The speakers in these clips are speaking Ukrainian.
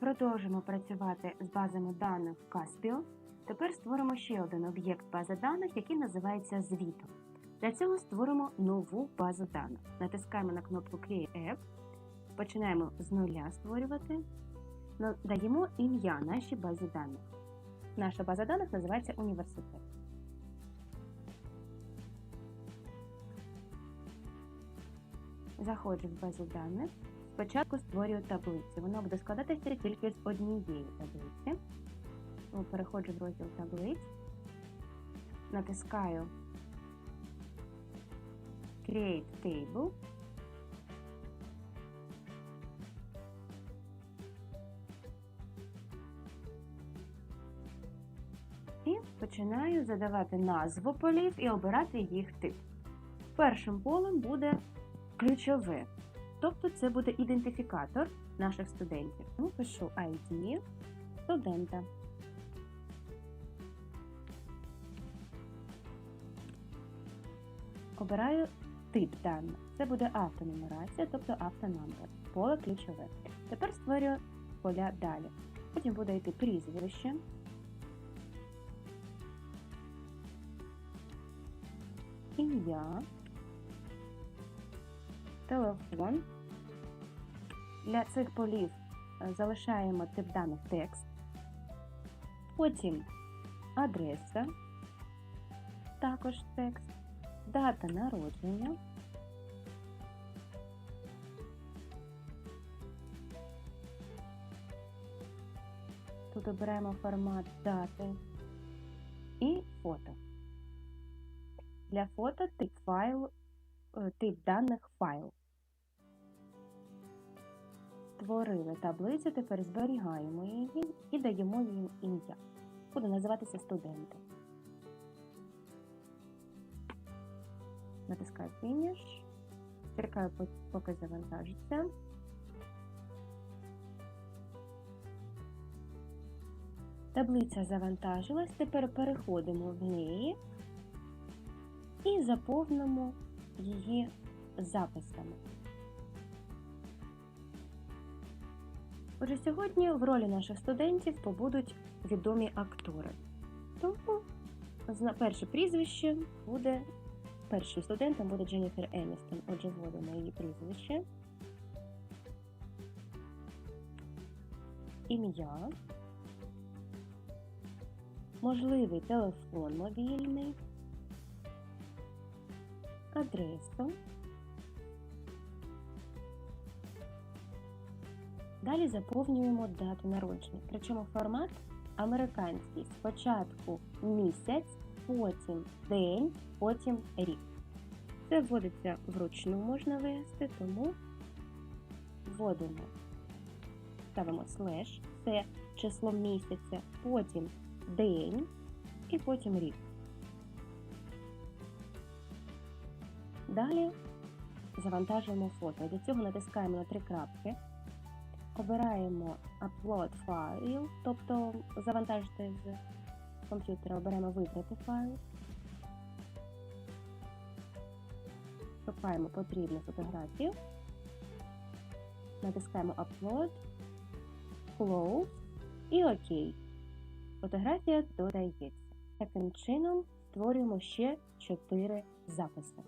Продовжимо працювати з базами даних Caspio. Тепер створимо ще один об'єкт бази даних, який називається звітом. Для цього створимо нову базу даних. Натискаємо на кнопку Create App, починаємо з нуля створювати, даємо ім'я нашій базі даних. Наша база даних називається університет. Заходжу в базу даних. Спочатку створюю таблицю. Вона буде складатися тільки з однієї таблиці. Переходжу в розділ таблиць, натискаю Create Table. І починаю задавати назву полів і обирати їх тип. Першим полем буде ключове. Тобто це буде ідентифікатор наших студентів. Ну, пишу ID студента. Обираю тип даних. Це буде автонумерація, тобто автонумер. Поле ключове. Тепер створюю поля далі. Потім буде йти прізвище. Ім'я. Телефон. Для цих полів е, залишаємо тип даних текст. Потім адреса, також текст, дата народження. Тут обираємо формат дати і фото. Для фото тип файл, е, тип даних файл. Створили таблицю, тепер зберігаємо її і даємо їй ім'я. Буде називатися студенти. Натискаю Finish. Чекаю, поки завантажиться. Таблиця завантажилась, тепер переходимо в неї і заповнимо її записами. Отже, сьогодні в ролі наших студентів побудуть відомі актори. Тому перше прізвище буде першим студентом буде Дженніфер Еністон. Отже, вводимо її прізвище. Ім'я. Можливий телефон мобільний. Адресу. Далі заповнюємо дату народження. Причому формат американський. Спочатку місяць, потім день, потім рік. Це вводиться вручну, можна ввести, тому вводимо, ставимо слеш, це число місяця, потім день і потім рік. Далі завантажуємо фото. Для цього натискаємо на три крапки. Обираємо Upload файл, тобто завантажити з комп'ютера, оберемо вибрати файл. Шукаємо потрібну фотографію. Натискаємо Upload, Close і ОК. Фотографія додається. Таким чином створюємо ще 4 записи.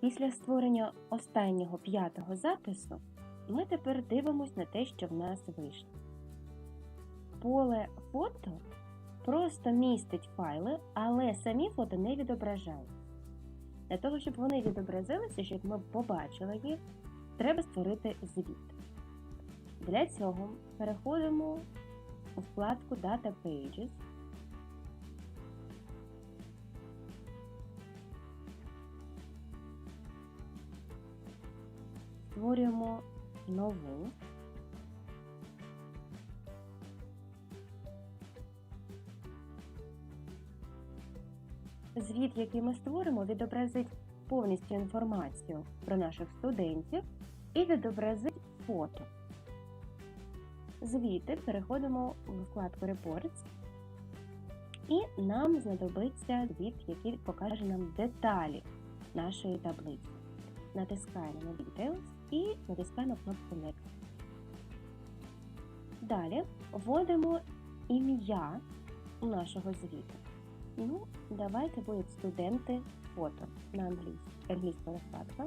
Після створення останнього п'ятого запису ми тепер дивимось на те, що в нас вийшло. Поле фото просто містить файли, але самі фото не відображають. Для того, щоб вони відобразилися, щоб ми побачили їх, треба створити звіт. Для цього переходимо у вкладку Data Pages. Створюємо нову. Звіт, який ми створимо, відобразить повністю інформацію про наших студентів і відобразить фото. Звіти переходимо у вкладку Reports, і нам знадобиться звіт, який покаже нам деталі нашої таблиці. Натискаємо на Details і натискаємо кнопку Next. Далі вводимо ім'я нашого звіту. Ну, давайте будуть студенти фото на англійській. Англійська вкладка.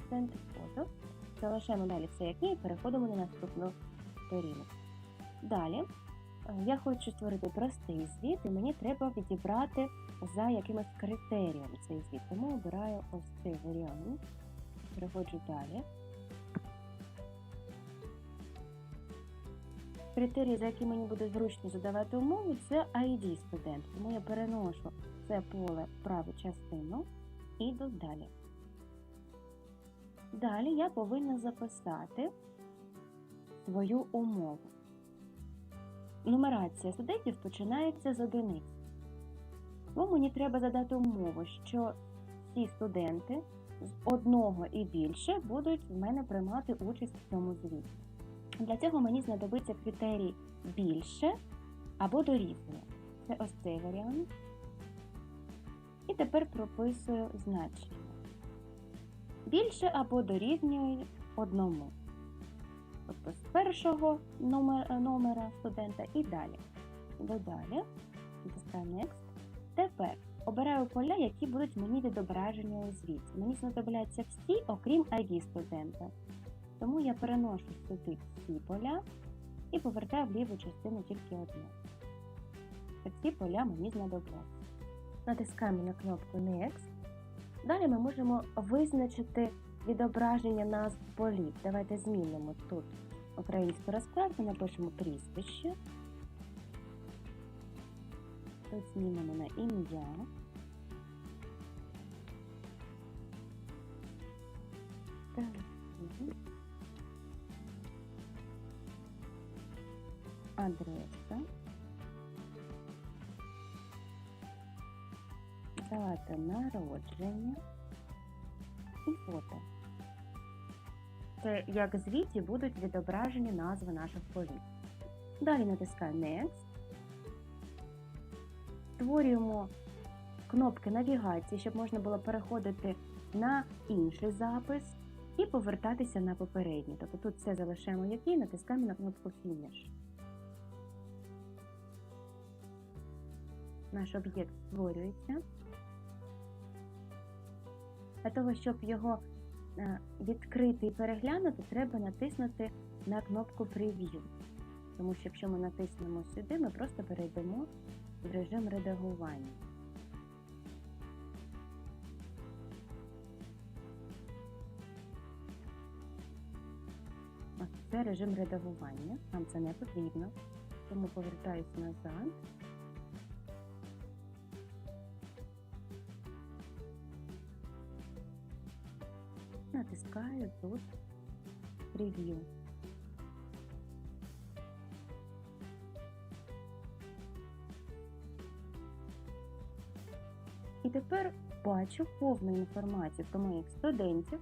Студенти фото. Залишаємо далі все як є і переходимо на наступну сторінку. Далі е, я хочу створити простий звіт, і мені треба відібрати за якимось критерієм цей звіт. Тому обираю ось цей варіант. Переходжу далі. Критерії, за які мені буде зручно задавати умови, це ID студент. Тому я переношу це поле в праву частину і йду далі. Далі я повинна записати свою умову. Нумерація студентів починається з одиниць. Тому мені треба задати умову, що всі студенти з одного і більше будуть в мене приймати участь в цьому звіті. Для цього мені знадобиться критерій більше або дорівнює. Це ось цей варіант. І тепер прописую значення. Більше або дорівнює одному. Тобто з першого номера, номера студента і далі. Додалі. Next. Тепер обираю поля, які будуть мені відображені у звіті. Мені знадобляться всі, окрім ID студента. Тому я переношу сюди всі поля і повертаю в ліву частину тільки одне. Ці поля мені знадобляться. Натискаємо на кнопку Next. Далі ми можемо визначити відображення назв полів. Давайте змінимо тут українську розкладку, напишемо прізвище. Тут змінимо на ім'я. Адреса. Дата народження і фото. Це як звіті будуть відображені назви наших полів. Далі натискаю Next. Створюємо кнопки навігації, щоб можна було переходити на інший запис і повертатися на попередній. Тобто тут все залишаємо як є, натискаємо на кнопку Finish. Наш об'єкт створюється. Для того, щоб його е, відкрити і переглянути, треба натиснути на кнопку Preview. Тому що якщо ми натиснемо сюди, ми просто перейдемо режим редагування. Ось це режим редагування, нам це не потрібно, тому повертаюся назад. Натискаю тут прев'ю. І тепер бачу повну інформацію про моїх студентів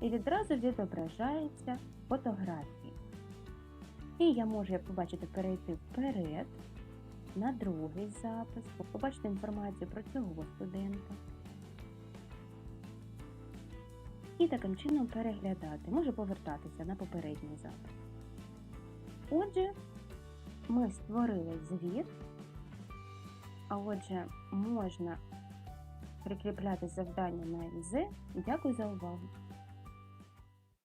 і відразу відображаються фотографії. І я можу, як побачите, перейти вперед на другий запис, побачити інформацію про цього студента. І таким чином переглядати, можу повертатися на попередній запис. Отже, ми створили звіт, а отже, можна прикріпляти завдання на НЗ. Дякую за увагу!